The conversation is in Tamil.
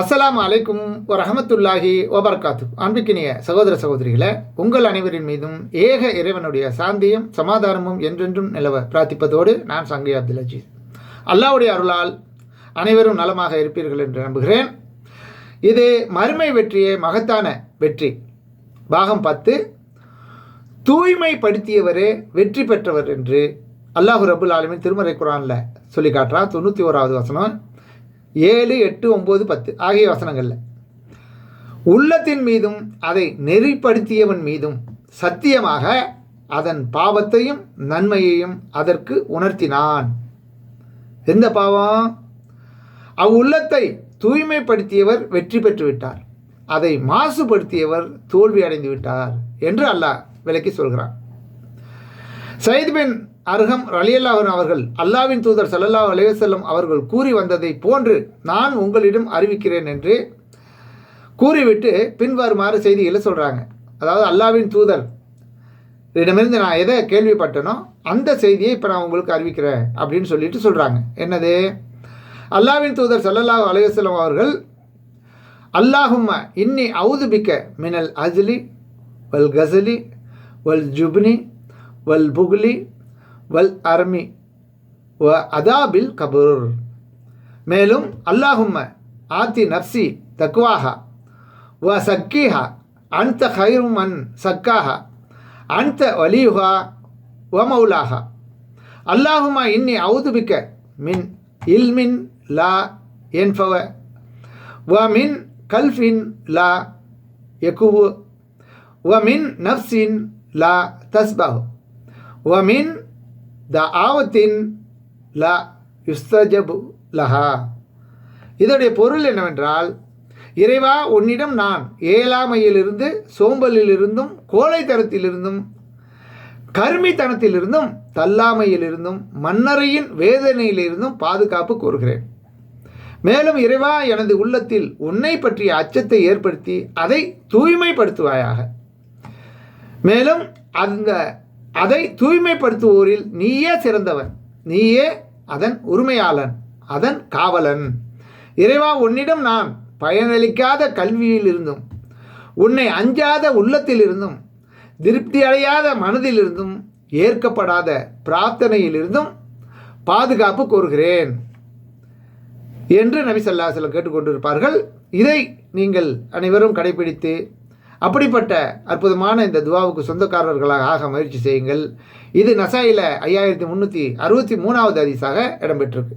அஸ்லாம் அலைக்கும் வரஹமத்துல்லாஹி ஓபர்காத்து அன்பிக்கினிய சகோதர சகோதரிகளை உங்கள் அனைவரின் மீதும் ஏக இறைவனுடைய சாந்தியும் சமாதானமும் என்றென்றும் நிலவ பிரார்த்திப்பதோடு நான் சங்கி அப்துல் அஜீஸ். அல்லாவுடைய அருளால் அனைவரும் நலமாக இருப்பீர்கள் என்று நம்புகிறேன். இது மறுமை வெற்றியே மகத்தான வெற்றி. பாகம் பத்து தூய்மைப்படுத்தியவரே வெற்றி பெற்றவர் என்று அல்லாஹு ரபுல் ஆலமின் திருமறை குரானில் சொல்லி காட்டுறான் தொண்ணூற்றி ஓராவது வசனம். ஏழு எட்டு ஒம்பது பத்து ஆகிய வசனங்களில். உள்ளத்தின் மீதும் அதை நெறிப்படுத்தியவன் மீதும் சத்தியமாக அதன் பாவத்தையும் நன்மையையும் அதற்கு உணர்த்தினான். எந்த பாவம்? அவ்வுள்ளத்தை தூய்மைப்படுத்தியவர் வெற்றி பெற்றுவிட்டார். அதை மாசுபடுத்தியவர் தோல்வி அடைந்து விட்டார் என்று அல்லாஹ் விளக்கி சொல்கிறான். சயித் பின் அர்ஹம் ரலியல்லாஹன் அவர்கள் அல்லாவின் தூதர் ஸல்லல்லாஹு அலைஹி அவர்கள் கூறி வந்ததை போன்று நான் உங்களிடம் அறிவிக்கிறேன் என்று கூறிவிட்டு பின்வருமாறு செய்திகளை சொல்கிறாங்க அதாவது அல்லாவின் தூதர் இடமிருந்து நான் எதை கேள்விப்பட்டனோ அந்த செய்தியை இப்போ நான் உங்களுக்கு அறிவிக்கிறேன் அப்படின்னு சொல்லிட்டு சொல்கிறாங்க என்னது? அல்லாவின் தூதர் ஸல்லல்லாஹு அலைஹி அவர்கள் அல்லாஹும்மா இன்னி அவுதுபிக்க மினல் அஜ்லி வல் கசலி வல் ஜுப்னி வல் புக்லி வல் அர்மி. வ அதாபில் கபூர். மேலும் அல்லாஹும்ம ஆத்தி நப்சி தக்வாஹா. வ சக்கீஹா அன்த ஹைரு மன் சக்காஹா. அன்த வலியுஹா வ மௌலாஹா. அல்லாஹுமா இன்னி அவுதுபிக்க மின் இல்மின் லா என்பவ. வ மின் கல்ஃபின் லா எக்குவு. வ மின் நப்சின் லா தஸ்பஹு. வ மின் த ஆவத்தின் ல யுஸ்தஜபு லஹா இதனுடைய பொருள் என்னவென்றால் இறைவா உன்னிடம் நான் ஏழாமையிலிருந்து சோம்பலிலிருந்தும் கோழைத்தனத்திலிருந்தும் கருமித்தனத்திலிருந்தும் தள்ளாமையிலிருந்தும் மன்னரையின் வேதனையிலிருந்தும் பாதுகாப்பு கோருகிறேன். மேலும் இறைவா எனது உள்ளத்தில் உன்னை பற்றிய அச்சத்தை ஏற்படுத்தி அதை தூய்மைப்படுத்துவாயாக. மேலும் அந்த அதை தூய்மைப்படுத்துவோரில் நீயே சிறந்தவன். நீயே அதன் உரிமையாளன் அதன் காவலன். இறைவா உன்னிடம் நான் பயனளிக்காத கல்வியில் இருந்தும் உன்னை அஞ்சாத உள்ளத்தில் இருந்தும் திருப்தி அடையாத மனதிலிருந்தும் ஏற்கப்படாத பிரார்த்தனையிலிருந்தும் பாதுகாப்பு கோருகிறேன். என்று நபி சல்லாஹலம் கேட்டுக்கொண்டிருப்பார்கள். இதை நீங்கள் அனைவரும் கடைபிடித்து அப்படிப்பட்ட அற்புதமான இந்த துவாவுக்கு சொந்தக்காரர்களாக ஆக முயற்சி செய்யுங்கள். இது நசாயில் ஐயாயிரத்தி முந்நூற்றி அறுபத்தி மூணாவது அதிசாக இடம்பெற்றிருக்கு.